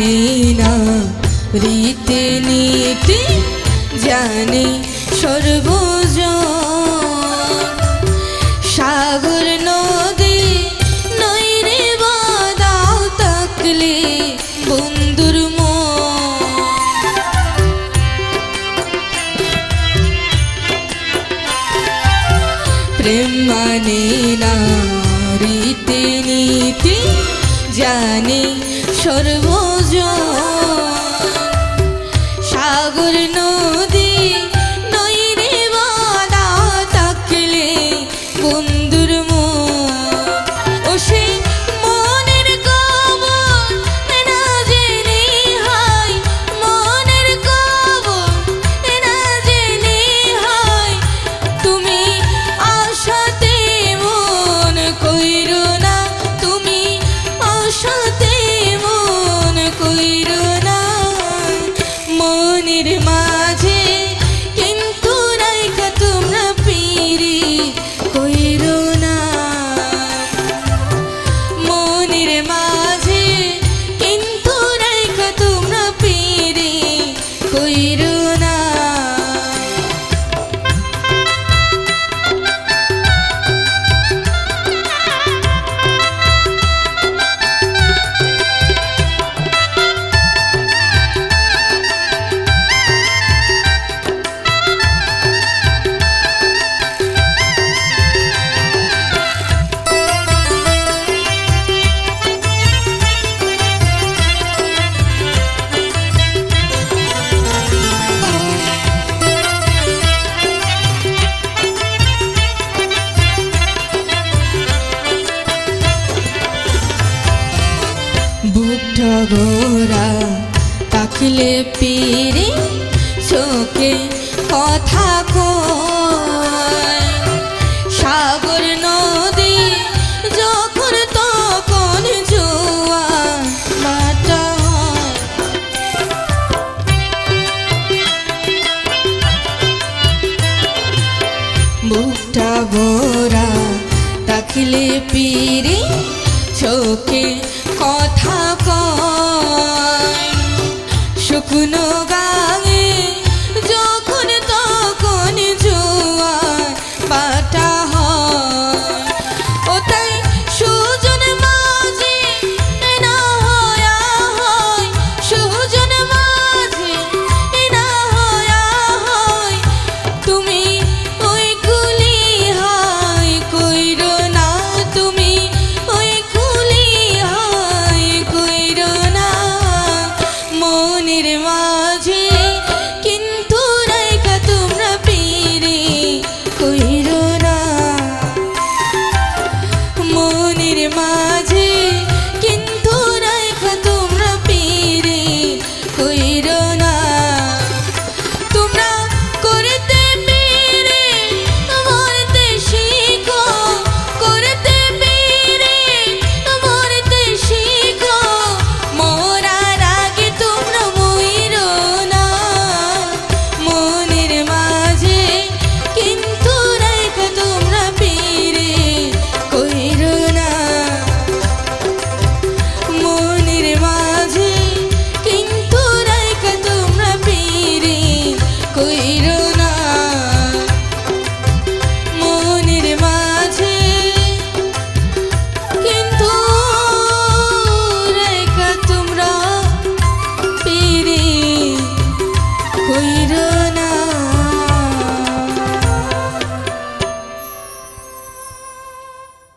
মানে না রীতি নীতি জানে সর্বজন। সাগর নদী নইরে বাদাও তাকলে বন্ধুর প্রেম না রীতি নীতি জানে সর্বজন। সাগর গোরা তাকলে পিরে চোখে কথা সাগর নদী যখন তখন জোয়া হয় বুকটা ভরা তাকলে পিরে চোখে